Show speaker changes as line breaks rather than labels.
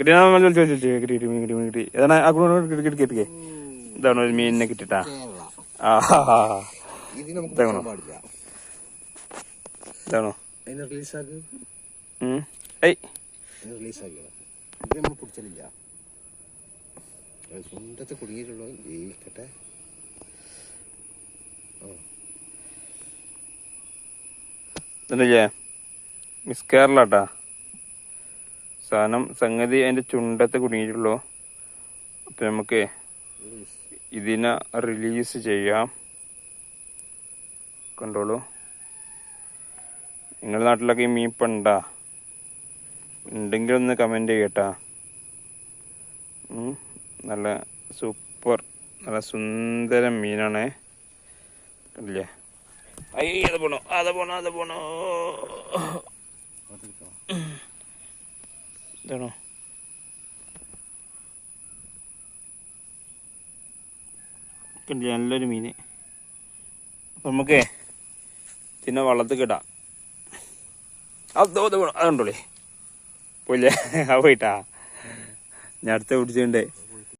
കിട്ടിയാ ചോദിച്ചു ചോദിച്ചു കിട്ടി കിട്ടി മീൻ കിട്ടി മീൻ കിട്ടി. ഏതാണ് ആ കുടുംബം കിട്ടി കിട്ടി കിട്ടി. ഇതാണ് ഒരു മീനിനെ കിട്ടിട്ടാ.
കേരള
ഇതാണോ? ഇതാണോ. ഏയ്.
പിടിച്ചില്ല സ്വന്തത്തെ കുടുങ്ങിയിട്ടുള്ളൂ. ജയിക്കട്ടെ
ഇതല്ലേ മിസ് കേരളാട്ടാ. സാധനം സംഗതി അതിന്റെ ചുണ്ടത്ത് കുടുങ്ങിയിട്ടുള്ളൂ. അപ്പൊ നമുക്ക് ഇതിനെ റിലീസ് ചെയ്യാം. കണ്ടോളൂ. നിങ്ങളുടെ നാട്ടിലൊക്കെ ഈ ഇപ്പം ഉണ്ടെങ്കിൽ ഒന്ന് കമന്റ് ചെയ്യട്ടാ. നല്ല സൂപ്പർ നല്ല സുന്ദര മീനാണേ. കണ്ടില്ലേ? അയ്യ അത് പോണോ അത് പോണോ അത് പോണോ. ഇതാണോ കണ്ടില്ല നല്ലൊരു മീന്. അപ്പൊ നമുക്ക് പിന്നെ വള്ളത്തിൽ കിടാം അതോ അത് കണ്ടോളേ. പോയില്ലേ? ആ പോയിട്ടാ. ഞാൻ അടുത്ത പിടിച്ചിട്ടുണ്ട്